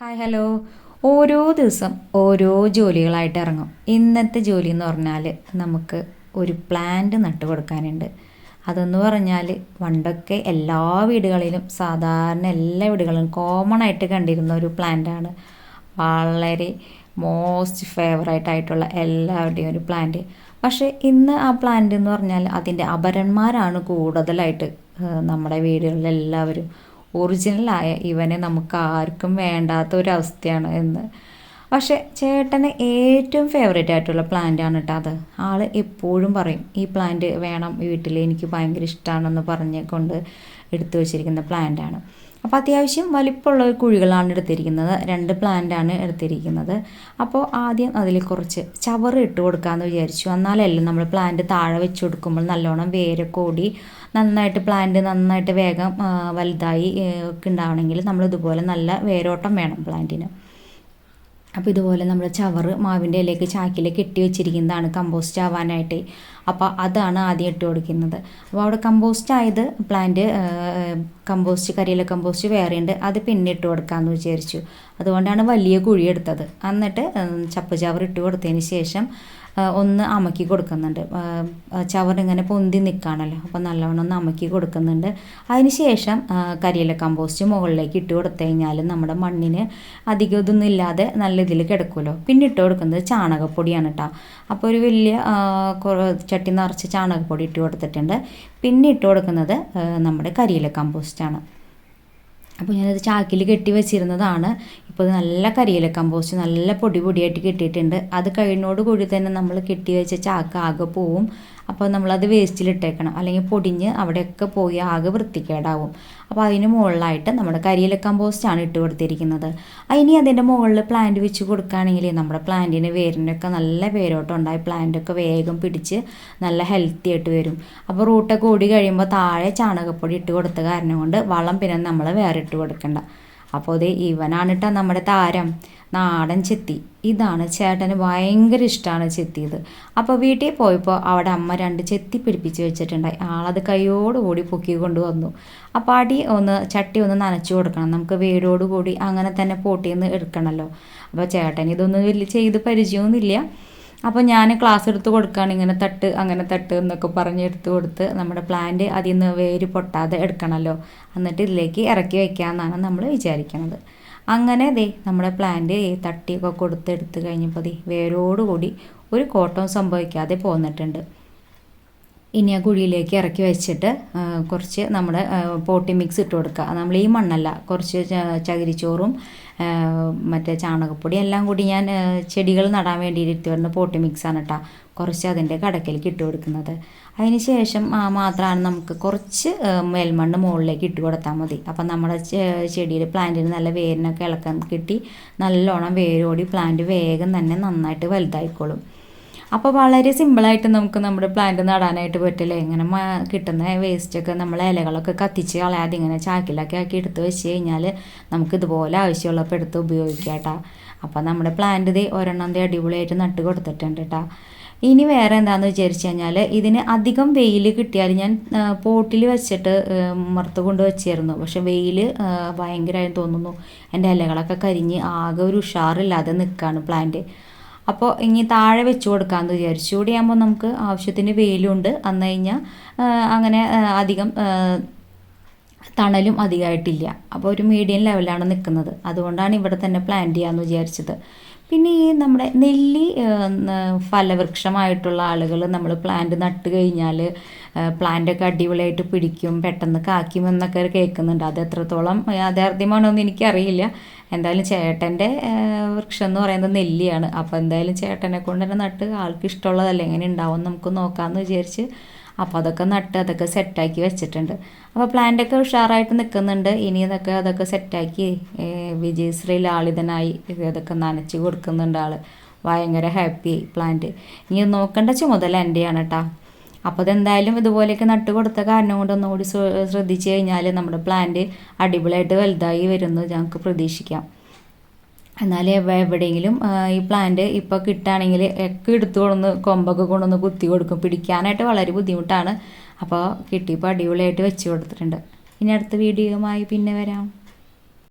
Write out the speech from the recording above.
Hi hello ഓരോ ദിവസം ഓരോ ജോലികളായിട്ട് ഇറങ്ങും. ഇന്നത്തെ ജോലി എന്ന് പറഞ്ഞാൽ നമുക്ക് ഒരു പ്ലാന്റ് നട്ടു കൊടുക്കാനുണ്ട്. അതെന്ന് പറഞ്ഞാൽ പണ്ടൊക്കെ എല്ലാ വീടുകളിലും സാധാരണ എല്ലാ വീടുകളിലും കോമൺ ആയിട്ട് കണ്ടിരുന്ന ഒരു പ്ലാന്റാണ് വളരെ മോസ്റ്റ് ഫേവറേറ്റ് ആയിട്ടുള്ള എല്ലാവരുടെയും ഒരു പ്ലാന്റ് പക്ഷേ ഇന്ന് ആ പ്ലാന്റ് എന്ന് പറഞ്ഞാൽ അതിന്റെ അപരന്മാരാണ് കൂടുതലായിട്ട് നമ്മുടെ വീടുകളിൽ എല്ലാവരും. ഒറിജിനലായ ഇവനെ നമുക്ക് ആർക്കും വേണ്ടാത്ത ഒരു അവസ്ഥയാണ് എന്ന്. പക്ഷേ ചേട്ടന് ഏറ്റവും ഫേവറേറ്റ് ആയിട്ടുള്ള പ്ലാന്റ് ആണ് കേട്ടോ അത്. ആൾ എപ്പോഴും പറയും ഈ പ്ലാന്റ് വേണം വീട്ടിൽ എനിക്ക് ഭയങ്കര ഇഷ്ടമാണെന്ന് പറഞ്ഞ് കൊണ്ട് എടുത്തു വച്ചിരിക്കുന്ന പ്ലാന്റാണ് അപ്പോൾ അത്യാവശ്യം വലിപ്പമുള്ള കുഴികളാണ് എടുത്തിരിക്കുന്നത്. രണ്ട് പ്ലാന്റാണ് എടുത്തിരിക്കുന്നത്. അപ്പോൾ ആദ്യം അതിൽ കുറച്ച് ചവറ് ഇട്ട് കൊടുക്കാമെന്ന് വിചാരിച്ചു. എന്നാലല്ലേ നമ്മൾ പ്ലാന്റ് താഴെ വെച്ച് കൊടുക്കുമ്പോൾ നല്ലോണം വേരൊക്കെ ഓടി നന്നായിട്ട് പ്ലാന്റ് നന്നായിട്ട് വേഗം വലുതായി ഒക്കെ ഉണ്ടാവണമെങ്കിൽ നമ്മൾ ഇതുപോലെ നല്ല വേരോട്ടം വേണം പ്ലാന്റിന് അപ്പോൾ ഇതുപോലെ നമ്മൾ ചവറ് മാവിന്റെ ഇലയ്ക്ക് ചാക്കിൽ കെട്ടി വെച്ചിരിക്കുന്നതാണ് കമ്പോസ്റ്റ് ആവാനായിട്ട്. അപ്പോൾ അതാണ് ആദ്യം ഇട്ട് കൊടുക്കുന്നത്. അപ്പോൾ അവിടെ കമ്പോസ്റ്റ് ആയത് പ്ലാന്റ് കമ്പോസ്റ്റ് കരിയില കമ്പോസ്റ്റ് വേറെയുണ്ട്. അത് പിന്നെ ഇട്ട് കൊടുക്കാമെന്ന് വിചാരിച്ചു. അതുകൊണ്ടാണ് വലിയ കുഴി എടുത്തത്. എന്നിട്ട് ചപ്പ് ചവറ് ഇട്ട് കൊടുത്തതിന് ശേഷം ഒന്ന് അമക്കി കൊടുക്കുന്നുണ്ട്. ചവറിങ്ങനെ പൊന്തി നിൽക്കുകയാണല്ലോ അപ്പോൾ നല്ലവണ്ണം ഒന്ന് അമക്കി കൊടുക്കുന്നുണ്ട്. അതിന് ശേഷം കരിയില കമ്പോസ്റ്റ് മുകളിലേക്ക് ഇട്ട് കൊടുത്തു കഴിഞ്ഞാൽ നമ്മുടെ മണ്ണിന് അധികം ഇതൊന്നും ഇല്ലാതെ നല്ല ഇതിൽ കിടക്കുമല്ലോ. പിന്നെ ഇട്ട് കൊടുക്കുന്നത് ചാണകപ്പൊടിയാണ് കേട്ടോ അപ്പോൾ ഒരു വലിയ ചട്ടി നിറച്ച് ചാണകപ്പൊടി ഇട്ട് കൊടുത്തിട്ടുണ്ട്. പിന്നെ ഇട്ട് കൊടുക്കുന്നത് നമ്മുടെ കരിയില കമ്പോസ്റ്റാണ് അപ്പോൾ ഞാനത് ചാക്കിൽ കെട്ടി വെച്ചിരുന്നതാണ്. ഇപ്പോൾ നല്ല കരിയില കമ്പോസ്റ്റ് നല്ല പൊടി പൊടിയായിട്ട് കിട്ടിയിട്ടുണ്ട്. അത് കൂടി തന്നെ നമ്മൾ കെട്ടി വെച്ച ചാക്ക ആകെ പോവും. അപ്പോൾ നമ്മളത് വേസ്റ്റിലിട്ടേക്കണം. അല്ലെങ്കിൽ പൊടിഞ്ഞ് അവിടെയൊക്കെ പോയി ആകെ വൃത്തിക്കേടാവും അപ്പോൾ അതിന് മുകളിലായിട്ട് നമ്മുടെ കരിയില കമ്പോസ്റ്റാണ് ഇട്ട് കൊടുത്തിരിക്കുന്നത്. ഇനി അതിന്റെ മുകളിൽ പ്ലാന്റ് വെച്ച് കൊടുക്കുകയാണെങ്കിൽ നമ്മുടെ പ്ലാന്റിന് വേരിനൊക്കെ നല്ല വേരോട്ടം ഉണ്ടായി. പ്ലാന്റൊക്കെ വേഗം പിടിച്ച് നല്ല ഹെൽത്തി ആയിട്ട് വരും. അപ്പോൾ റൂട്ടൊക്കെ ഓടി കഴിയുമ്പോൾ താഴെ ചാണകപ്പൊടി ഇട്ട് കൊടുത്ത കാരണം കൊണ്ട് വളം പിന്നെ നമ്മൾ വേറെ ഇട്ട് കൊടുക്കണ്ട. അപ്പോൾ ഇത് ഇവനാണ് കേട്ടോ നമ്മുടെ താരം. നാടൻ ചെത്തി. ഇതാണ് ചേട്ടന് ഭയങ്കര ഇഷ്ടമാണ് ചെത്തിയത്. അപ്പോൾ വീട്ടിൽ പോയപ്പോൾ അവിടെ അമ്മ രണ്ട് ചെത്തി പിടിപ്പിച്ച് വെച്ചിട്ടുണ്ടായി. ആളത് കൈയോടുകൂടി പൊക്കി കൊണ്ടുവന്നു. അപ്പോൾ അടി ഒന്ന് ചട്ടി ഒന്ന് നനച്ചു കൊടുക്കണം. നമുക്ക് വേരോടുകൂടി അങ്ങനെ തന്നെ പൊട്ടിയെന്ന് എടുക്കണമല്ലോ അപ്പോൾ ചേട്ടൻ ഇതൊന്നും വലിയ ചെയ്ത് പരിചയമൊന്നുമില്ല. അപ്പോൾ ഞാൻ ക്ലാസ് എടുത്ത് കൊടുക്കുകയാണ് ഇങ്ങനെ തട്ട് അങ്ങനെ തട്ട് എന്നൊക്കെ പറഞ്ഞ് എടുത്ത് കൊടുത്ത് നമ്മുടെ പ്ലാന്റ് അതിൽ നിന്ന് വേര് പൊട്ടാതെ എടുക്കണമല്ലോ എന്നിട്ട് ഇതിലേക്ക് ഇറക്കി വയ്ക്കാമെന്നാണ് നമ്മൾ വിചാരിക്കുന്നത് അങ്ങനെ ദേ നമ്മുടെ പ്ലാന്റ് തട്ടിയൊക്കെ കൊടുത്ത് എടുത്ത് കഴിഞ്ഞപ്പോൾ ദേ വേരോടുകൂടി ഒരു കോട്ടവും സംഭവിക്കാതെ പോന്നിട്ടുണ്ട്. ഇനി ആ കുഴിയിലേക്ക് ഇറക്കി വെച്ചിട്ട് കുറച്ച് നമ്മുടെ പോട്ടി മിക്സ് ഇട്ട് കൊടുക്കുക. നമ്മൾ ഈ മണ്ണല്ല കുറച്ച് ചകിരിച്ചോറും മറ്റേ ചാണകപ്പൊടി എല്ലാം കൂടി ഞാൻ ചെടികൾ നടാൻ വേണ്ടി ഇരുത്തി വരുന്ന പോട്ടി മിക്സാണ് കേട്ടോ കുറച്ച് അതിന്റെ കടക്കലേക്ക് ഇട്ട് കൊടുക്കുന്നത്. അതിന് ശേഷം മാത്രമാണ് നമുക്ക് കുറച്ച് മേൽമണ്ണ് മുകളിലേക്ക് ഇട്ട് കൊടുത്താൽ മതി. അപ്പം നമ്മുടെ ചെടിയിൽ പ്ലാന്റിന് നല്ല വേരിനൊക്കെ ഇളക്കാൻ കിട്ടി നല്ലോണം വേരോടി പ്ലാന്റ് വേഗം തന്നെ നന്നായിട്ട് വലുതായിക്കോളും. അപ്പോൾ വളരെ സിമ്പിളായിട്ട് നമുക്ക് നമ്മുടെ പ്ലാന്റ് നടാനായിട്ട് പറ്റില്ലേ? ഇങ്ങനെ കിട്ടുന്ന വേസ്റ്റൊക്കെ നമ്മൾ ഇലകളൊക്കെ കത്തിച്ച് കളയാതെ ഇങ്ങനെ ചാക്കിലൊക്കെ ആക്കി എടുത്ത് വെച്ച് കഴിഞ്ഞാൽ നമുക്ക് ഇതുപോലെ ആവശ്യമുള്ളപ്പോൾ എടുത്ത് ഉപയോഗിക്കാം കേട്ടോ. അപ്പോൾ നമ്മുടെ പ്ലാന്റ് ഇത് ഒരെണ്ണം അടിപൊളിയായിട്ട് നട്ട് കൊടുത്തിട്ടുണ്ട് കേട്ടോ. ഇനി വേറെ എന്താണെന്ന് വിചാരിച്ചു കഴിഞ്ഞാൽ ഇതിന് അധികം വെയിൽ കിട്ടിയാൽ ഞാൻ പോട്ടിൽ വെച്ചിട്ട് മുറത്ത് കൊണ്ട് വെച്ചിരുന്നു. പക്ഷെ വെയിൽ ഭയങ്കരമായി തോന്നുന്നു. എന്റെ ഇലകളൊക്കെ കരിഞ്ഞ് ആകെ ഒരു ഉഷാറില്ലാതെ നിൽക്കുകയാണ് പ്ലാന്റ് അപ്പോൾ ഇനി താഴെ വെച്ച് കൊടുക്കാമെന്ന് വിചാരിച്ചു. ഇവിടെ ആകുമ്പോൾ നമുക്ക് ആവശ്യത്തിന് വെയിലുണ്ട്. അന്ന് കഴിഞ്ഞാൽ അങ്ങനെ അധികം തണലും അധികമായിട്ടില്ല അപ്പോൾ ഒരു മീഡിയം ലെവലാണ് നിൽക്കുന്നത് അതുകൊണ്ടാണ് ഇവിടെ തന്നെ പ്ലാൻ ചെയ്യാമെന്ന് വിചാരിച്ചത്. പിന്നെ ഈ നമ്മുടെ നെല്ലി ഫലവൃക്ഷമായിട്ടുള്ള ആളുകൾ നമ്മൾ പ്ലാന്റ് നട്ട് കഴിഞ്ഞാൽ പ്ലാന്റൊക്കെ അടിപൊളിയായിട്ട് പിടിക്കും പെട്ടെന്ന് കായ്ക്കുമെന്നൊക്കെ കേൾക്കുന്നുണ്ട്. അത് എത്രത്തോളം യാഥാർത്ഥ്യമാണോ എന്ന് എനിക്കറിയില്ല. എന്തായാലും ചേട്ടന്റെ വൃക്ഷം എന്ന് പറയുന്നത് നെല്ലിയാണ്. അപ്പോൾ എന്തായാലും ചേട്ടനെ കൊണ്ട് തന്നെ നട്ട് ആൾക്ക് ഇഷ്ടമുള്ളതല്ല എങ്ങനെ ഉണ്ടാവും നമുക്ക് നോക്കാമെന്ന് വിചാരിച്ച് അപ്പോൾ അതൊക്കെ നട്ട് അതൊക്കെ സെറ്റാക്കി വെച്ചിട്ടുണ്ട്. അപ്പോൾ പ്ലാന്റൊക്കെ ഉഷാറായിട്ട് നിൽക്കുന്നുണ്ട് ഇനി ഇതൊക്കെ അതൊക്കെ സെറ്റാക്കി വിജയശ്രീ ലാളിതനായി ഇതൊക്കെ നനച്ച് കൊടുക്കുന്നുണ്ട് ആൾ ഭയങ്കര ഹാപ്പി പ്ലാന്റ് ഇനി നോക്കേണ്ട ചുമതല എന്റെയാണ് കേട്ടോ അപ്പോൾ അതെന്തായാലും ഇതുപോലെയൊക്കെ നട്ട് കൊടുത്ത കാരണം കൊണ്ട് ഒന്നുകൂടി ശ്രദ്ധിച്ചു കഴിഞ്ഞാൽ നമ്മുടെ പ്ലാന്റ് അടിപൊളിയായിട്ട് വലുതായി വരുന്നത് ഞങ്ങൾക്ക് പ്രതീക്ഷിക്കാം. എന്നാൽ എവിടെയെങ്കിലും ഈ പ്ലാന്റ് ഇപ്പോൾ കിട്ടുകയാണെങ്കിൽ ഒക്കെ എടുത്തു കൊണ്ടുവന്ന് കൊമ്പൊക്കെ കൊണ്ടുവന്ന് കുത്തി കൊടുക്കും. പിടിക്കാനായിട്ട് വളരെ ബുദ്ധിമുട്ടാണ്. അപ്പോൾ കിട്ടിയപ്പോൾ അടിപൊളിയായിട്ട് വെച്ച് കൊടുത്തിട്ടുണ്ട്. ഇനി അടുത്ത വീഡിയോയുമായി പിന്നെ വരാം.